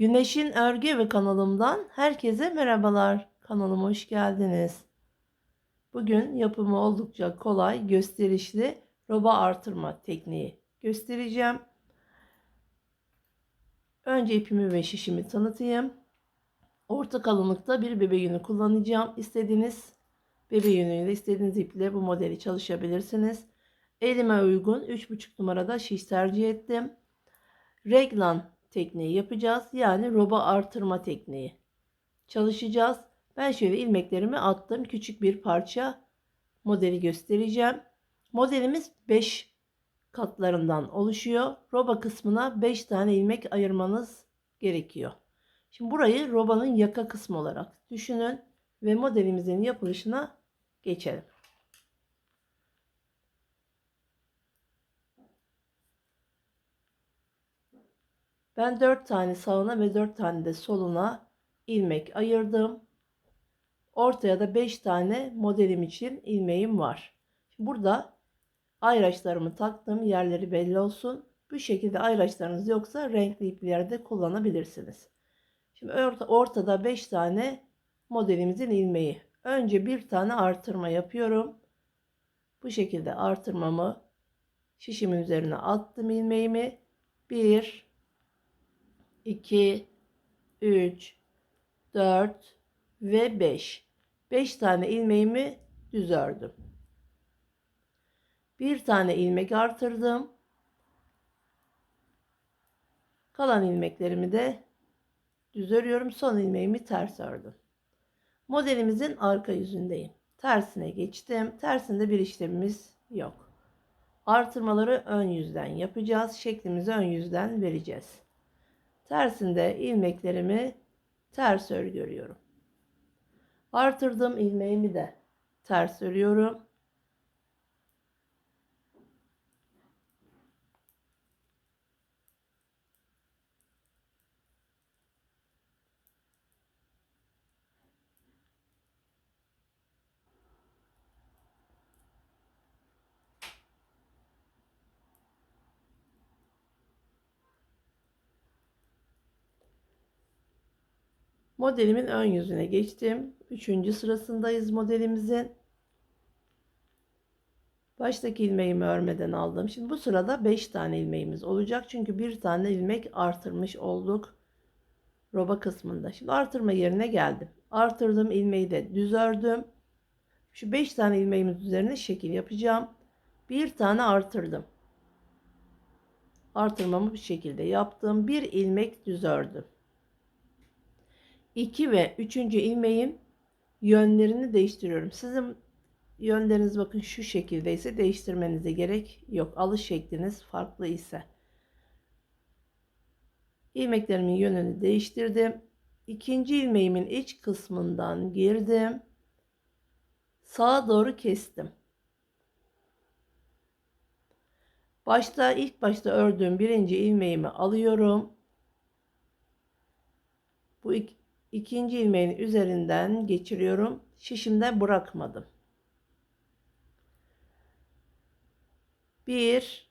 Güneşin Örgü ve kanalımdan herkese merhabalar. Kanalıma hoş geldiniz. Bugün yapımı oldukça kolay, gösterişli roba artırma tekniği göstereceğim. Önce ipimi ve şişimi tanıtayım. Orta kalınlıkta bir bebe yünü kullanacağım. İstediğiniz bebe yünüyle istediğiniz iple bu modeli çalışabilirsiniz. Elime uygun 3,5 numarada şiş tercih ettim. Reglan tekniği yapacağız. Yani roba artırma tekniği çalışacağız. Ben şöyle ilmeklerimi attım. Küçük bir parça modeli göstereceğim. Modelimiz 5 katlarından oluşuyor. Roba kısmına 5 tane ilmek ayırmanız gerekiyor. Şimdi burayı robanın yaka kısmı olarak düşünün ve modelimizin yapılışına geçelim. Ben 4 tane sağına ve 4 tane de soluna ilmek ayırdım. Ortaya da 5 tane modelim için ilmeğim var. Şimdi burada ayraçlarımı taktım. Yerleri belli olsun. Bu şekilde ayraçlarınız yoksa renkli iplerde kullanabilirsiniz. Şimdi orta, ortada 5 tane modelimizin ilmeği. Önce bir tane artırma yapıyorum. Bu şekilde artırmamı şişimin üzerine attım ilmeğimi. 1 2 3 4 ve 5. 5 tane ilmeğimi düz ördüm. Bir tane ilmek artırdım. Kalan ilmeklerimi de düz örüyorum. Son ilmeğimi ters ördüm. Modelimizin arka yüzündeyim. Tersine geçtim. Tersinde bir işlemimiz yok. Artırmaları ön yüzden yapacağız. Şeklimizi ön yüzden vereceğiz. Tersinde ilmeklerimi ters örgü örüyorum. Artırdığım ilmeğimi de ters örüyorum. Modelimin ön yüzüne geçtim. Üçüncü sırasındayız modelimizin. Baştaki ilmeğimi örmeden aldım. Şimdi bu sırada 5 tane ilmeğimiz olacak. Çünkü bir tane ilmek artırmış olduk. Roba kısmında. Şimdi artırma yerine geldim. Artırdığım ilmeği de düz ördüm. Şu 5 tane ilmeğimiz üzerine şekil yapacağım. Bir tane artırdım. Artırmamı bu şekilde yaptım. Bir ilmek düz ördüm. 2 ve 3. ilmeğin yönlerini değiştiriyorum. Sizin yönleriniz bakın şu şekilde ise değiştirmenize gerek yok. Alış şekliniz farklı ise. İlmeklerimin yönünü değiştirdim. İkinci ilmeğimin iç kısmından girdim. Sağa doğru kestim. Başta ilk başta ördüğüm birinci ilmeğimi alıyorum. Bu iki, ikinci ilmeğin üzerinden geçiriyorum. Şişimde bırakmadım. 1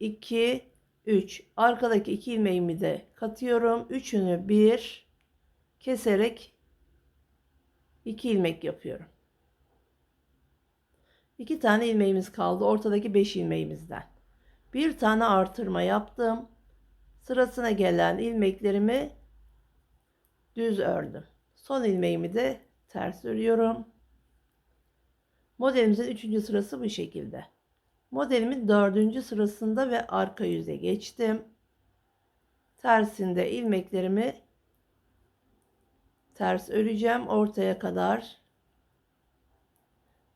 2 3 arkadaki iki ilmeğimi de katıyorum. Üçünü bir keserek iki ilmek yapıyorum. İki tane ilmeğimiz kaldı. Ortadaki beş ilmeğimizden. Bir tane artırma yaptım. Sırasına gelen ilmeklerimi düz ördüm. Son ilmeğimi de ters örüyorum. Modelimizin üçüncü sırası bu şekilde. Modelimin dördüncü sırasında ve arka yüze geçtim. Tersinde ilmeklerimi ters öreceğim ortaya kadar.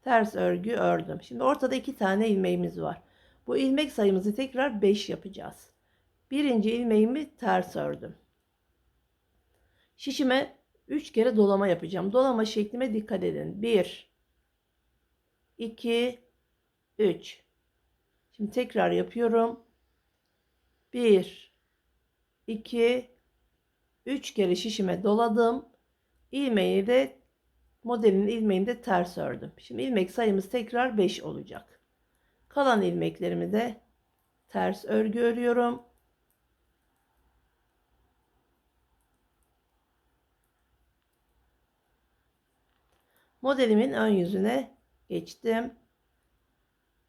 Ters örgü ördüm. Şimdi ortada iki tane ilmeğimiz var. Bu ilmek sayımızı tekrar 5 yapacağız. Birinci ilmeğimi ters ördüm. Şişime 3 kere dolama yapacağım. Dolama şeklime dikkat edin. 1 2 3 Şimdi tekrar yapıyorum. 1 2 3 kere şişime doladım. İlmeği de modelin ilmeğini de ters ördüm. Şimdi ilmek sayımız tekrar 5 olacak. Kalan ilmeklerimi de ters örgü örüyorum. Modelimin ön yüzüne geçtim.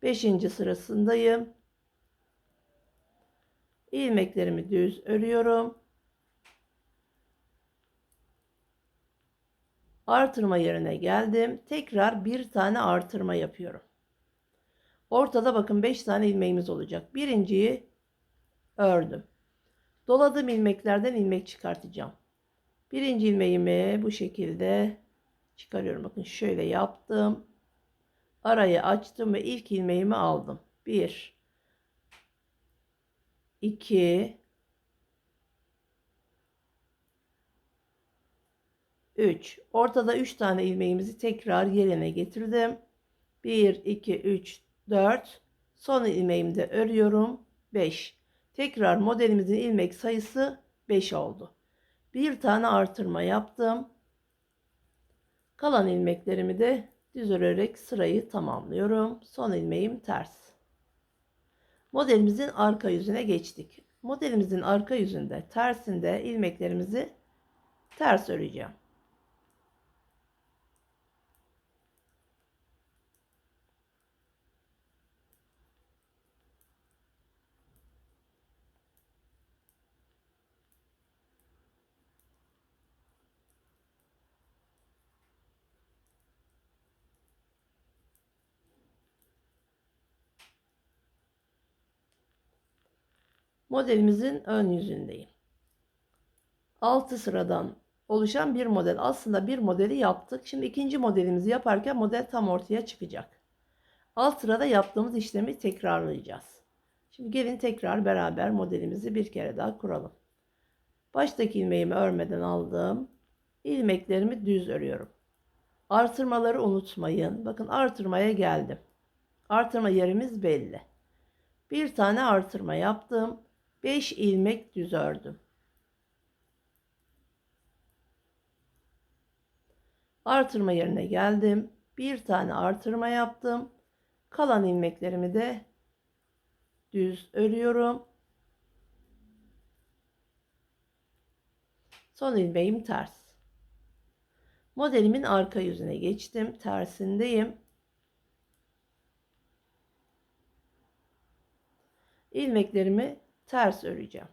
5. sırasındayım. İlmeklerimi düz örüyorum. Artırma yerine geldim. Tekrar bir tane artırma yapıyorum. Ortada bakın 5 tane ilmeğimiz olacak. Birinciyi ördüm. Doladığım ilmeklerden ilmek çıkartacağım. Birinci ilmeğimi bu şekilde çıkarıyorum. Bakın şöyle yaptım. Arayı açtım ve ilk ilmeğimi aldım. 1 2 3 ortada 3 tane ilmeğimizi tekrar yerine getirdim. 1 2 3 4 son ilmeğimi de örüyorum. 5 tekrar modelimizin ilmek sayısı 5 oldu. Bir tane artırma yaptım. Kalan ilmeklerimi de düz örerek sırayı tamamlıyorum. Son ilmeğim ters. Modelimizin arka yüzüne geçtik. Modelimizin arka yüzünde tersinde ilmeklerimizi ters öreceğim. Modelimizin ön yüzündeyim. 6 sıradan oluşan bir model. Aslında bir modeli yaptık. Şimdi ikinci modelimizi yaparken model tam ortaya çıkacak. Alt sırada yaptığımız işlemi tekrarlayacağız. Şimdi gelin tekrar beraber modelimizi bir kere daha kuralım. Baştaki ilmeğimi örmeden aldım. İlmeklerimi düz örüyorum. Artırmaları unutmayın. Bakın artırmaya geldim. Artırma yerimiz belli. Bir tane artırma yaptım. 5 ilmek düz ördüm. Artırma yerine geldim. Bir tane artırma yaptım. Kalan ilmeklerimi de düz örüyorum. Son ilmeğim ters. Modelimin arka yüzüne geçtim. Tersindeyim. ilmeklerimi ters öreceğim.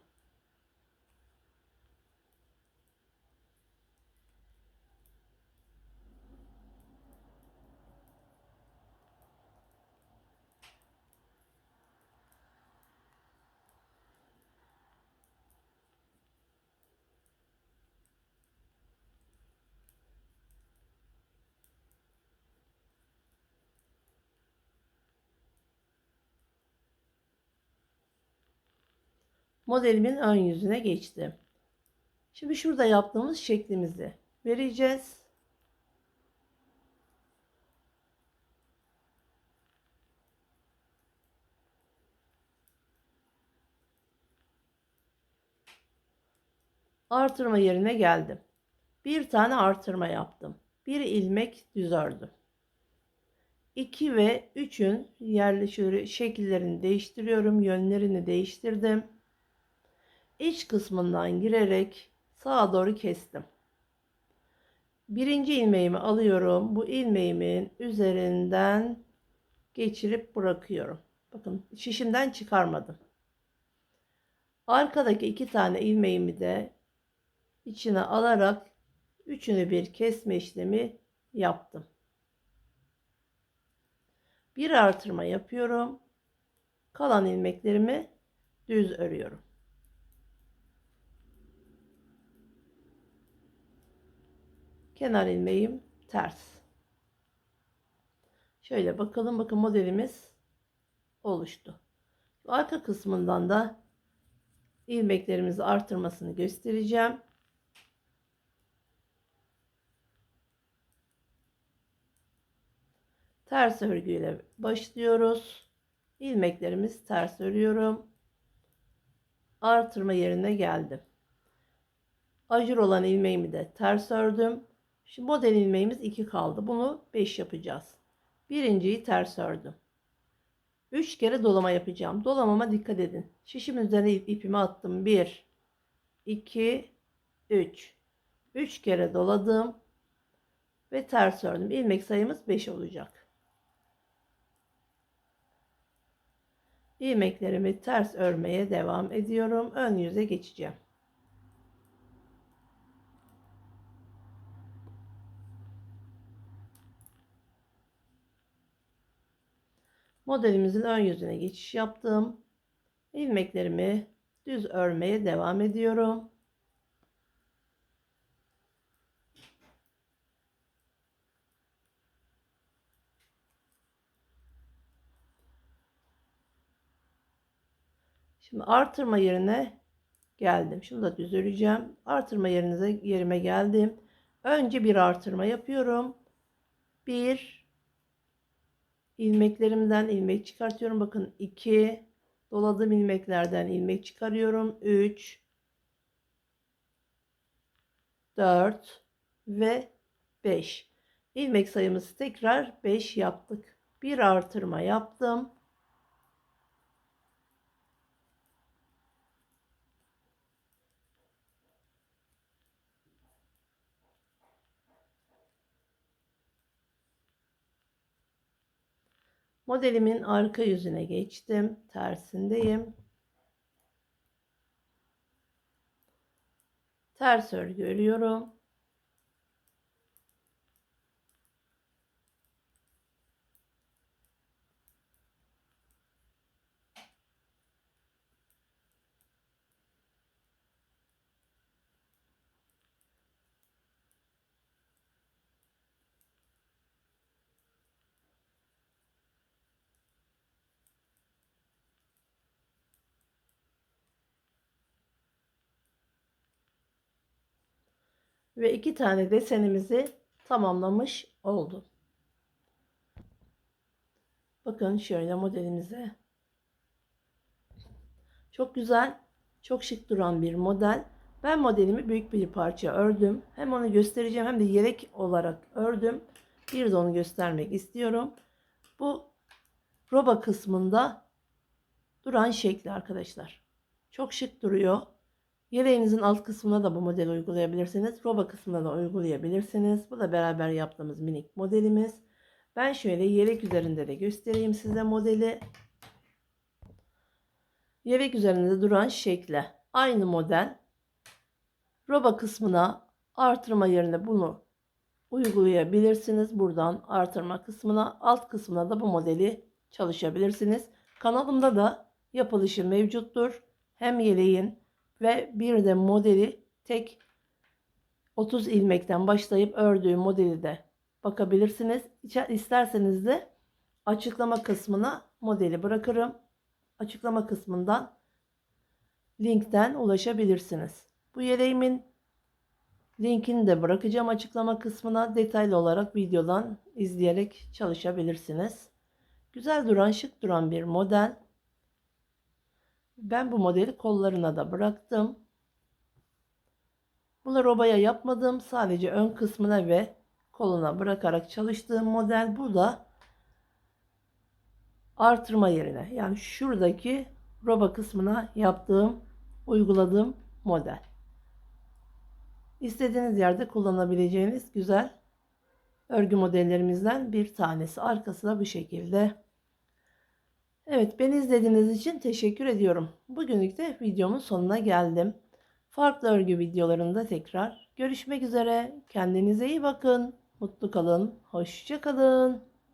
Modelimin ön yüzüne geçtim. Şimdi şurada yaptığımız şeklimizi vereceğiz. Artırma yerine geldim. Bir tane artırma yaptım. Bir ilmek düz ördüm. 2 ve 3'ün yerleşiyor şekillerini değiştiriyorum. Yönlerini değiştirdim iç kısmından girerek sağa doğru kestim. Birinci ilmeğimi alıyorum. Bu ilmeğimin üzerinden geçirip bırakıyorum. Bakın şişimden çıkarmadım. Arkadaki iki tane ilmeğimi de içine alarak üçünü bir kesme işlemi yaptım. Bir artırma yapıyorum. Kalan ilmeklerimi düz örüyorum. Kenar ilmeğim ters. Şöyle bakalım bakın modelimiz oluştu. Arka kısmından da ilmeklerimizi artırmasını göstereceğim. Ters örgüyle başlıyoruz. İlmeklerimiz ters örüyorum. Artırma yerine geldim. Ajur olan ilmeğimi de ters ördüm. Şimdi model ilmeğimiz 2 kaldı. Bunu 5 yapacağız. Birinciyi ters ördüm. 3 kere dolama yapacağım. Dolamama dikkat edin. Şişim üzerine ipimi attım. 1 2 3 3 kere doladım. ve ters ördüm. İlmek sayımız 5 olacak. İlmeklerimi ters örmeye devam ediyorum. Ön yüze geçeceğim. Modelimizin ön yüzüne geçiş yaptım. İlmeklerimi düz örmeye devam ediyorum. Şimdi artırma yerine geldim. Şunu da düz öreceğim. Artırma yerinize yerime geldim. Önce bir artırma yapıyorum. Bir ilmeklerimden ilmek çıkartıyorum. Bakın 2 doladığım ilmeklerden ilmek çıkarıyorum. 3 4 ve 5 ilmek sayımızı tekrar 5 yaptık. Bir artırma yaptım. Modelimin arka yüzüne geçtim. Tersindeyim. Ters örgü örüyorum. Ve iki tane desenimizi tamamlamış oldum. Bakın şöyle modelimize. Çok güzel, çok şık duran bir model. Ben modelimi büyük bir parça ördüm. Hem onu göstereceğim hem de yelek olarak ördüm. Bir de onu göstermek istiyorum. Bu roba kısmında duran şekli arkadaşlar. Çok şık duruyor. Yeleğinizin alt kısmına da bu modeli uygulayabilirsiniz. Roba kısmına da uygulayabilirsiniz. Bu da beraber yaptığımız minik modelimiz. Ben şöyle yelek üzerinde de göstereyim size modeli. Yelek üzerinde duran şekle. Aynı model. Roba kısmına artırma yerine bunu uygulayabilirsiniz. Buradan artırma kısmına, alt kısmına da bu modeli çalışabilirsiniz. Kanalımda da yapılışı mevcuttur. Hem yeleğin ve bir de modeli tek 30 ilmekten başlayıp ördüğüm modeli de bakabilirsiniz. İsterseniz de açıklama kısmına modeli bırakırım. Açıklama kısmından linkten ulaşabilirsiniz. Bu yeleğimin linkini de bırakacağım açıklama kısmına. Detaylı olarak videodan izleyerek çalışabilirsiniz. Güzel duran, şık duran bir model. Ben bu modeli kollarına da bıraktım. Bunu robaya yapmadım. Sadece ön kısmına ve koluna bırakarak çalıştığım model. Bu da artırma yerine yani şuradaki roba kısmına yaptığım uyguladığım model. İstediğiniz yerde kullanabileceğiniz güzel örgü modellerimizden bir tanesi. Arkası da bu şekilde. Evet beni izlediğiniz için teşekkür ediyorum. Bugünlük de videomun sonuna geldim. Farklı örgü videolarında tekrar görüşmek üzere. Kendinize iyi bakın. Mutlu kalın. Hoşça kalın.